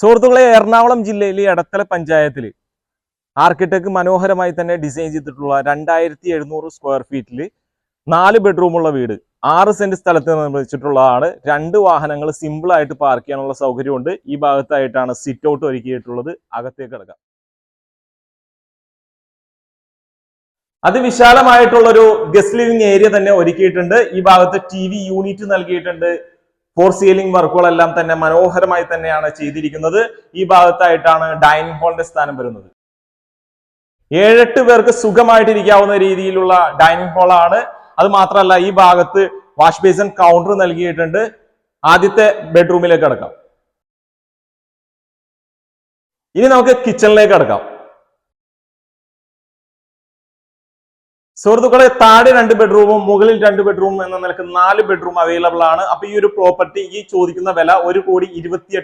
സുഹൃത്തുക്കളെ എറണാകുളം ജില്ലയിലെ എടത്തല പഞ്ചായത്തിൽ ആർക്കിടെക്ട് മനോഹരമായി തന്നെ ഡിസൈൻ ചെയ്തിട്ടുള്ള രണ്ടായിരത്തി എഴുന്നൂറ് സ്ക്വയർ ഫീറ്റിൽ നാല് ബെഡ്റൂമുള്ള വീട്. ആറ് സെന്റ് സ്ഥലത്ത് നിർമ്മിച്ചിട്ടുള്ളതാണ്. രണ്ട് വാഹനങ്ങൾ സിമ്പിൾ ആയിട്ട് പാർക്ക് ചെയ്യാനുള്ള സൗകര്യമുണ്ട്. ഈ ഭാഗത്തായിട്ടാണ് സിറ്റ് ഔട്ട് ഒരുക്കിയിട്ടുള്ളത്. അകത്തേക്ക് കിടക്കാം. അതിവിശാലമായിട്ടുള്ളൊരു ഗസ്റ്റ് ലിവിംഗ് ഏരിയ തന്നെ ഒരുക്കിയിട്ടുണ്ട്. ഈ ഭാഗത്ത് ടി യൂണിറ്റ് നൽകിയിട്ടുണ്ട്. ഫോർ സീലിംഗ് വർക്കുകളെല്ലാം തന്നെ മനോഹരമായി തന്നെയാണ് ചെയ്തിരിക്കുന്നത്. ഈ ഭാഗത്തായിട്ടാണ് ഡൈനിങ് ഹാളിന്റെ സ്ഥാനം വരുന്നത്. ഏഴെട്ട് പേർക്ക് സുഖമായിട്ടിരിക്കാവുന്ന രീതിയിലുള്ള ഡൈനിങ് ഹാളാണ് അത് മാത്രമല്ല ഈ ഭാഗത്ത് വാഷ് ബേസിൻ കൗണ്ടർ നൽകിയിട്ടുണ്ട്. ആദ്യത്തെ ബെഡ്റൂമിലേക്ക് അടക്കാം ഇനി നമുക്ക് കിച്ചണിലേക്ക് കടക്കാം. സുഹൃത്തുക്കളെ താഴെ രണ്ട് ബെഡ്റൂമും മുകളിൽ രണ്ട് ബെഡ്റൂമും എന്ന നിലയ്ക്ക് നാല് ബെഡ്റൂം അവൈലബിൾ ആണ്. അപ്പൊ ഈ ഒരു പ്രോപ്പർട്ടി ഈ ചോദിക്കുന്ന വില ഒരു കോടി ഇരുപത്തി